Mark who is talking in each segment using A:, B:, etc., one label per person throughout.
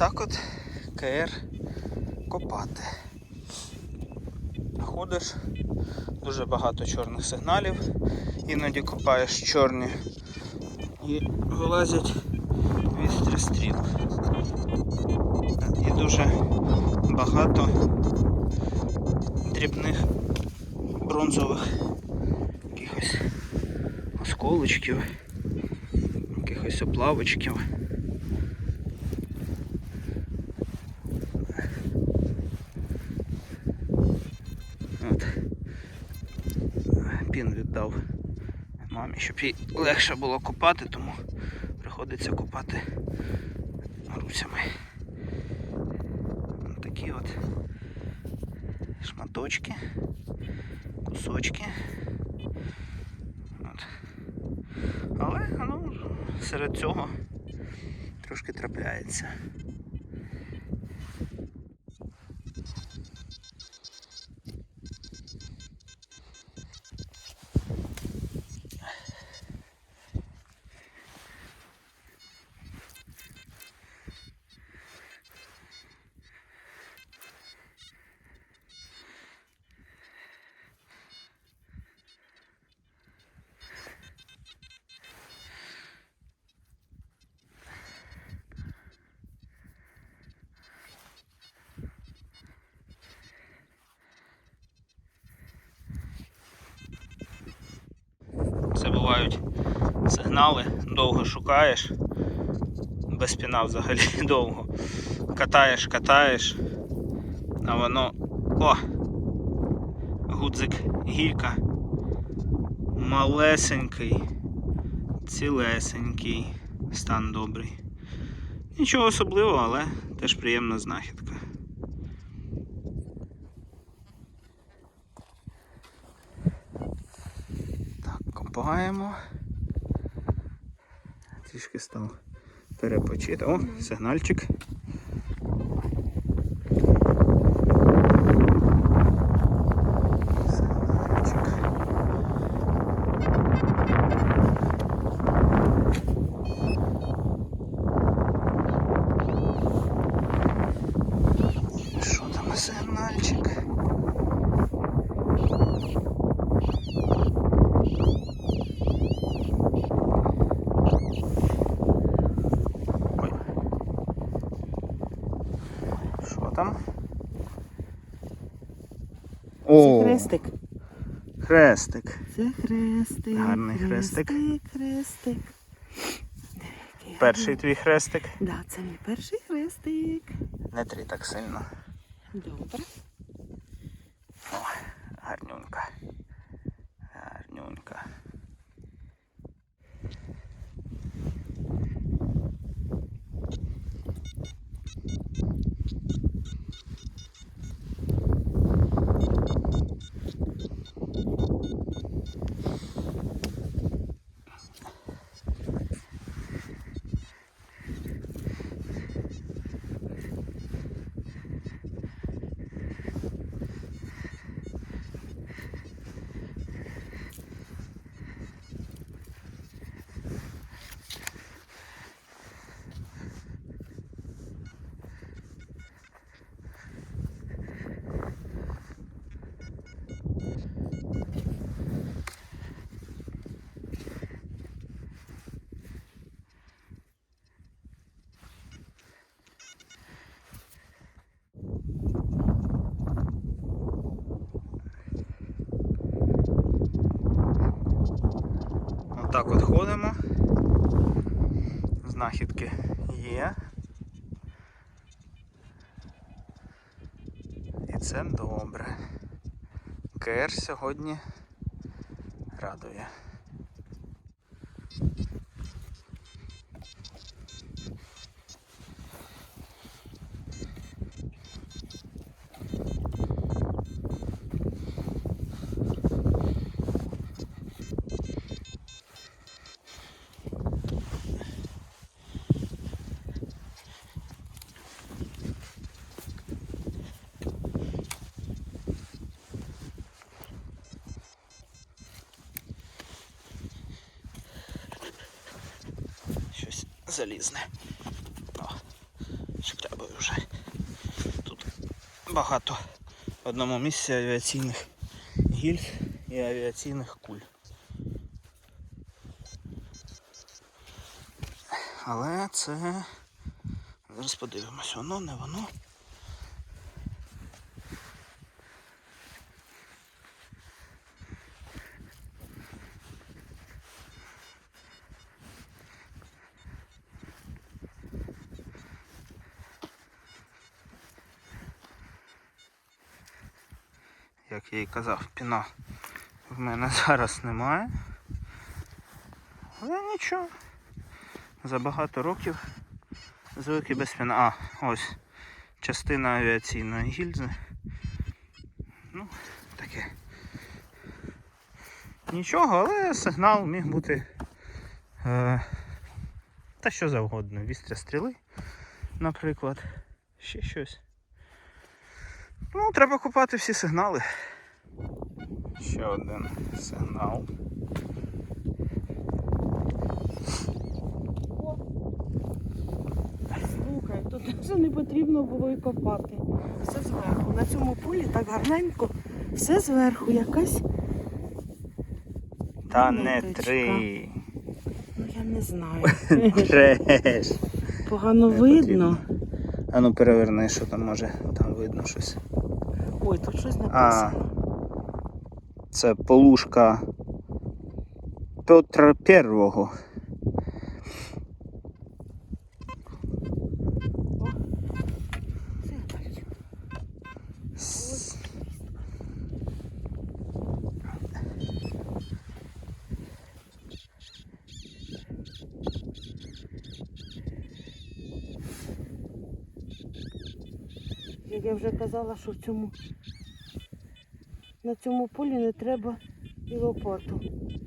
A: Отак от КР копати. Ходиш, дуже багато чорних сигналів, іноді копаєш чорні і вилазять вістрі стріл. І дуже багато дрібних бронзових якихось осколочків, якихось оплавочків. От. Пін віддав мамі, щоб їй легше було копати, тому приходиться копати руцями. Ось такі от шматочки, кусочки. От. Але ну, серед цього трошки трапляється. Це сигнали, довго шукаєш, без піна взагалі довго. Катаєш, катаєш, а воно. О! Гудзик гілька. Малесенький, цілесенький, стан добрий. Нічого особливого, але теж приємна знахідка. Так, копаємо. Трішки став перепочити. О, сигнальчик. Сигнальчик. Що там сигнальчик? Ой. Що там? О,
B: Хрестик.
A: хрестик.
B: Це хрестик.
A: Гарний хрестик.
B: Хрестик, хрестик.
A: Перший твій хрестик.
B: Да, це мій перший хрестик.
A: Не трі так сильно.
B: Добре.
A: О, гарнюнька. Гарнюнька. Отак от ходимо. Знахідки є. І це добре. Кер сьогодні радує. залізне. О, Шкрябаю вже. Тут багато в одному місці авіаційних гільз і авіаційних куль. Але це... Зараз подивимось, воно не воно. Як я і казав, піна в мене зараз немає. Але нічого. За багато років звик без піна. А, ось частина авіаційної гільзи. Ну, таке. Нічого, але сигнал міг бути е, та що завгодно. Вістря стріли, наприклад. Ще щось. Ну, треба купати всі сигнали. Ще один сигнал.
B: Слухай, тут вже не потрібно було і копати. Все зверху. На цьому полі так гарненько. Все зверху, якась.
A: Та не три.
B: Ну я не знаю.
A: Треш.
B: Погано
A: Не
B: видно.
A: А ну переверни, що там може, там видно щось.
B: Ой, тут щось
A: А,
B: написано.
A: це полушка Петра Первого.
B: Я вже казала, що в цьому на цьому полі не треба і лопату.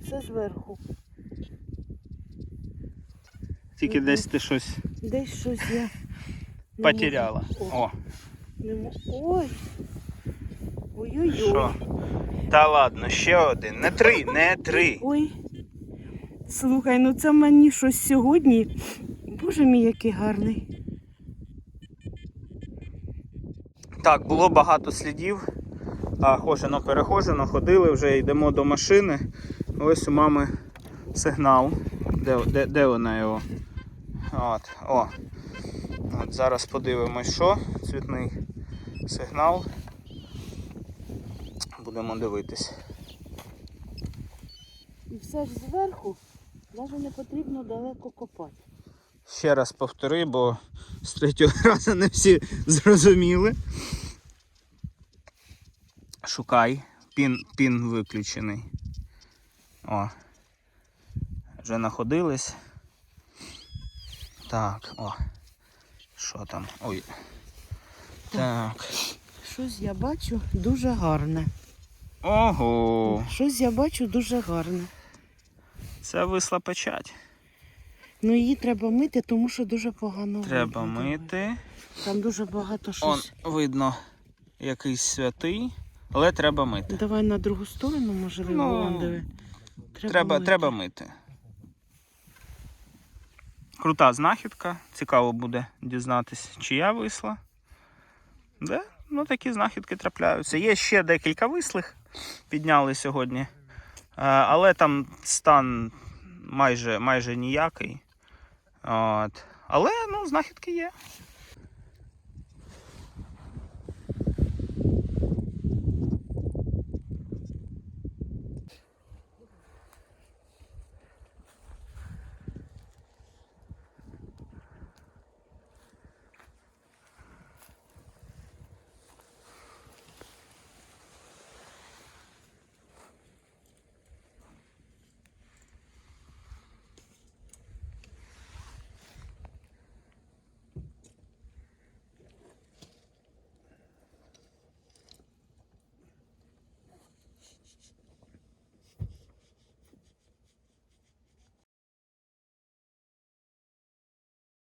B: Все зверху.
A: Тільки
B: Мгм.
A: десь ти щось
B: Десь щось я
A: потеряла.
B: О,
A: О,
B: Ой. Ой-ой-ой.
A: що? Та ладно, ще один. Не три, не три.
B: Ой. Слухай, ну це мені щось сьогодні. Боже мій, який гарний.
A: Так, було багато слідів. А, хожено, перехожено, ходили, вже йдемо до машини. Ось у мами сигнал. Де, де, де вона його? От, о. От зараз подивимось, що. Цвітний сигнал. Будемо дивитись.
B: І все ж зверху, навіть не потрібно далеко копати.
A: Ще раз повтори, бо з третього разу не всі зрозуміли. Шукай. Пін, пін виключений. О. Вже находились. Так, о. Що там? Ой. Так.
B: Щось я бачу дуже гарне.
A: Ого.
B: Щось я бачу дуже гарне.
A: Це висла печать.
B: Ну її треба мити, тому що дуже погано.
A: Треба
B: видно.
A: мити.
B: Там дуже багато
A: Он
B: щось.
A: видно якийсь святий, але треба мити.
B: Давай на другу сторону, можливо,
A: Ну,
B: диви.
A: Треба,
B: мити.
A: треба мити. Крута знахідка. Цікаво буде дізнатися, чия висла. Де? Ну, такі знахідки трапляються. Є ще декілька вислих, підняли сьогодні. Але там стан майже, майже ніякий. От. Але ну, знахідки є.